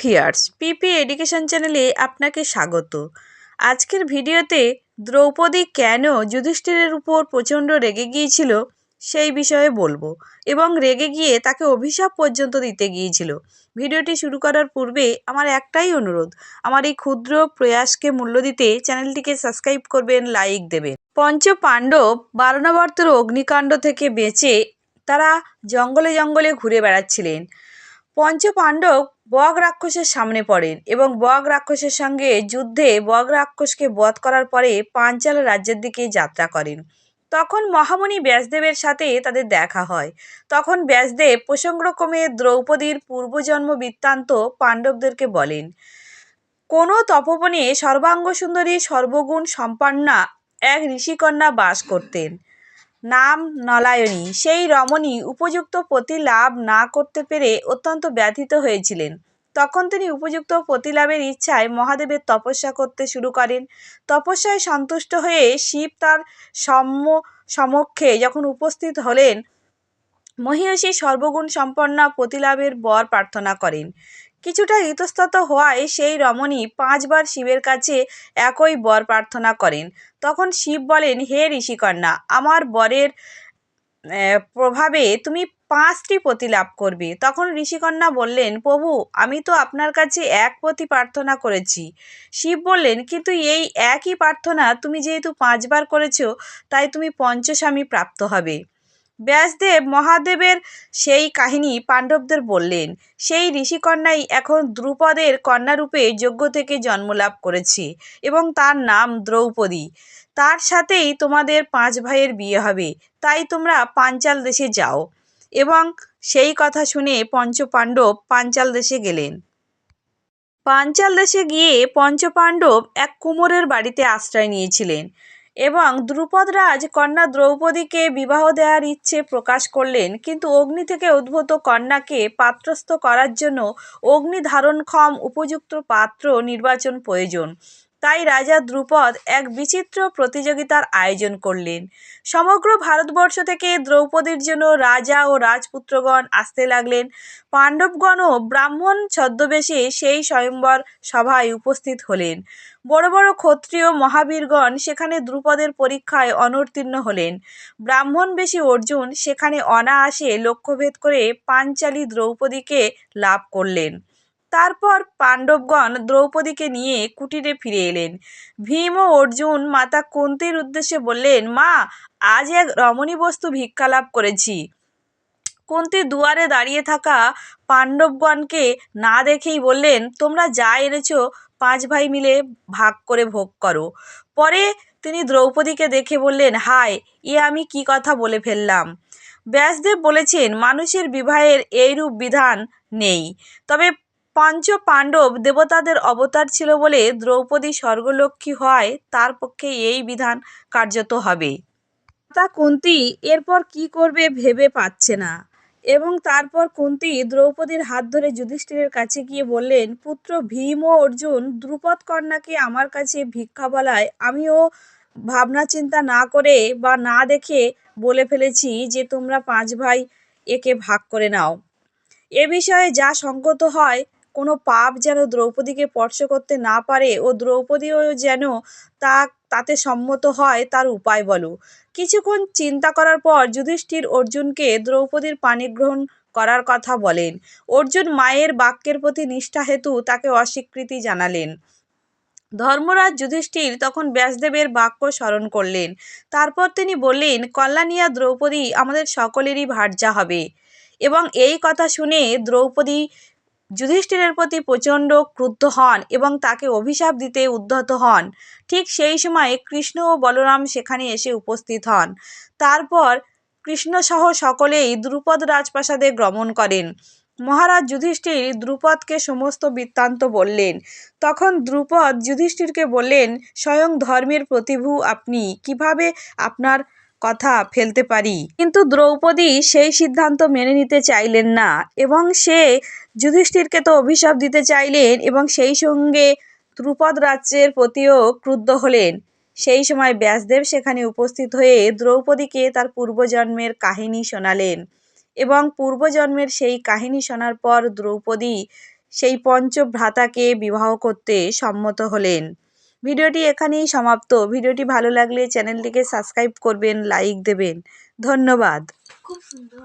Viewers পিপি education চ্যানেলে আপনাকে স্বাগত। আজকের ভিডিওতে দ্রৌপদী কেন যুধিষ্ঠিরের উপর প্রচণ্ড রেগে গিয়েছিল সেই বিষয়ে বলব এবং রেগে গিয়ে তাকে অভিশাপ পর্যন্ত দিতে গিয়েছিল। ভিডিওটি শুরু করার পূর্বে আমার একটাই অনুরোধ, আমার এই ক্ষুদ্র প্রয়াসকে মূল্য দিতে চ্যানেলটিকে সাবস্ক্রাইব করবেন, লাইক দেবেন। পঞ্চ পাণ্ডব বারণাবর্তের অগ্নিকাণ্ড থেকে বেঁচে তারা জঙ্গলে জঙ্গলে ঘুরে বেড়াচ্ছিলেন। পঞ্চ পাণ্ডব বগ রাক্ষসের সামনে পড়েন এবং বগ রাক্ষসের সঙ্গে যুদ্ধে বগ রাক্ষসকে বধ করার পরে পাঞ্চাল রাজ্যের দিকে যাত্রা করেন। তখন মহামণি ব্যাসদেবের সাথে তাদের দেখা হয়। তখন ব্যাসদেব প্রসঙ্গক্রমে দ্রৌপদীর পূর্বজন্ম বৃত্তান্ত পাণ্ডবদেরকে বলেন, কোনো তপবনে সর্বাঙ্গ সুন্দরী সর্বগুণ সম্পন্না এক ঋষিকন্যা বাস করতেন। নাম নলায়নী। সেই রমণী উপযুক্ত পতি লাভ না করতে পেরে অত্যন্ত ব্যথিত হয়েছিলেন। তখন তিনি উপযুক্ত প্রতিলাভের ইচ্ছায় মহাদেবের তপস্যা করতে শুরু করেন। তপস্যায় সন্তুষ্ট হয়ে শিব তার সম্ম, সমক্ষে যখন উপস্থিত হলেন, মহিষী সর্বগুণ সম্পন্ন প্রতিলাভের বর প্রার্থনা করেন। কিছুটা ইতস্তত হওয়ায় সেই রমণী পাঁচবার শিবের কাছে একই বর প্রার্থনা করেন। তখন শিব বলেন, হে ঋষিকন্যা, আমার বরের প্রভাবে তুমি পাঁচটি পতি লাভ করবে। তখন ঋষিকন্যা বললেন, প্রভু, আমি তো আপনার কাছে এক পতি প্রার্থনা করেছি। শিব বললেন, কিন্তু এই একই প্রার্থনা তুমি যেহেতু পাঁচবার করেছ, তাই তুমি পঞ্চস্বামী প্রাপ্ত হবে। ব্যাসদেব মহাদেবের সেই কাহিনী পাণ্ডবদের বললেন, সেই ঋষিকন্যাই এখন দ্রুপদের কন্যারূপে যজ্ঞ থেকে জন্মলাভ করেছে এবং তার নাম দ্রৌপদী। তার সাথেই তোমাদের পাঁচ ভাইয়ের বিয়ে হবে, তাই তোমরা পাঞ্চাল দেশে যাও। এবং সেই কথা শুনে পঞ্চপাণ্ডব পাঞ্চাল দেশে গেলেন। পাঞ্চাল দেশে গিয়ে পঞ্চপাণ্ডব এক কুমোরের বাড়িতে আশ্রয় নিয়েছিলেন। এবং দ্রুপদরাজ কন্যা দ্রৌপদীকে বিবাহ দেওয়ার ইচ্ছে প্রকাশ করলেন। কিন্তু অগ্নি থেকে উদ্ভূত কন্যাকে পাত্রস্থ করার জন্য অগ্নি ধারণক্ষম উপযুক্ত পাত্র নির্বাচন প্রয়োজন। তাই রাজা দ্রুপদ এক বিচিত্র প্রতিযোগিতার আয়োজন করলেন। সমগ্র ভারতবর্ষ থেকে দ্রৌপদীর জন্য রাজা ও রাজপুত্রগণ আসতে লাগলেন। পাণ্ডবগণও ব্রাহ্মণ ছদ্মবেশে সেই স্বয়ম্বর সভায় উপস্থিত হলেন। বড় বড় ক্ষত্রিয় মহাবীরগণ সেখানে দ্রুপদের পরীক্ষায় অনুত্তীর্ণ হলেন। ব্রাহ্মণবেশী অর্জুন সেখানে অনায়াসে লক্ষ্যভেদ করে পাঞ্চালী দ্রৌপদীকে লাভ করলেন। তারপর পাণ্ডবগণ দ্রৌপদীকে নিয়ে কুটিরে ফিরে এলেন। ভীম ও অর্জুন মাতা কুন্তির উদ্দেশ্যে বললেন, মা, আজ এক রমণী বস্তু ভিক্ষা লাভ করেছি। কুন্তি দুয়ারে দাঁড়িয়ে থাকা পাণ্ডবগণকে না দেখেই বললেন, তোমরা যা এনেছ, পাঁচ ভাই মিলে ভাগ করে ভোগ করো। পরে তিনি দ্রৌপদীকে দেখে বললেন, হায়, এ আমি কি কথা বলে ফেললাম? ব্যাসদেব বলেছেন, মানুষের বিবাহের এইরূপ বিধান নেই। তবে পঞ্চ পাণ্ডব দেবতাদের অবতার ছিল বলে দ্রৌপদী স্বর্গলক্ষ্মী হয়, তার পক্ষে এই বিধান কার্যত হবে। তা কুন্তি এরপর কি করবে ভেবে পাচ্ছে না। এবং তারপর কুন্তি দ্রৌপদীর হাত ধরে যুধিষ্ঠিরের কাছে গিয়ে বললেন, পুত্র ভীম ও অর্জুন, দ্রুপদ কন্যাকে আমার কাছে ভিক্ষা বলায় আমিও ভাবনা চিন্তা না করে বা না দেখে বলে ফেলেছি যে তোমরা পাঁচ ভাই একে ভাগ করে নাও। এ বিষয়ে যা সঙ্গত হয় কোনো পাপ যেন দ্রৌপদীকে স্পর্শ করতে না পারে ও দ্রৌপদীও যেন তা, তাতে সম্মত হয় তার উপায় বলো। কিছুক্ষণ চিন্তা করার পর যুধিষ্ঠির অর্জুনকে দ্রৌপদীর পানি গ্রহণ করার কথা বলেন। অর্জুন মায়ের বাক্যের প্রতি নিষ্ঠা হেতু তাকে অস্বীকৃতি জানালেন। ধর্মরাজ যুধিষ্ঠির তখন ব্যাসদেবের বাক্য স্মরণ করলেন। তারপর তিনি বললেন, কল্যাণিয়া দ্রৌপদী, আমাদের সকলেরই ভার্যা হবে। এবং এই কথা শুনে দ্রৌপদী যুধিষ্ঠিরের প্রতি প্রচণ্ড ক্রুদ্ধ হন এবং তাকে অভিশাপ দিতে উদ্ধত হন। ঠিক সেই সময়ে কৃষ্ণ ও বলরাম সেখানে এসে উপস্থিত হন। তারপর কৃষ্ণসহ সকলেই দ্রুপদ রাজপ্রাসাদে গমন করেন। মহারাজ যুধিষ্ঠির দ্রুপদকে সমস্ত বৃত্তান্ত বললেন। তখন দ্রুপদ যুধিষ্ঠিরকে বললেন, স্বয়ং ধর্মের প্রতিভু আপনি। কীভাবে আপনার কথা ফেলতে পারি। কিন্তু দ্রৌপদী সেই সিদ্ধান্ত মেনে নিতে চাইলেন না এবং সে যুধিষ্ঠিরকে তো অভিশাপ দিতে চাইলেন এবং সেই সঙ্গে দ্রুপদ রাজ্যের প্রতিও ক্রুদ্ধ হলেন। সেই সময় ব্যাসদেব সেখানে উপস্থিত হয়ে দ্রৌপদীকে তার পূর্বজন্মের কাহিনী শোনালেন এবং পূর্বজন্মের সেই কাহিনী শোনার পর দ্রৌপদী সেই পঞ্চভ্রাতাকে বিবাহ করতে সম্মত হলেন। ভিডিওটি এখানেই সমাপ্ত। ভিডিওটি ভালো লাগলে চ্যানেলটিকে সাবস্ক্রাইব করবেন লাইক দেবেন। ধন্যবাদ। খুব সুন্দর।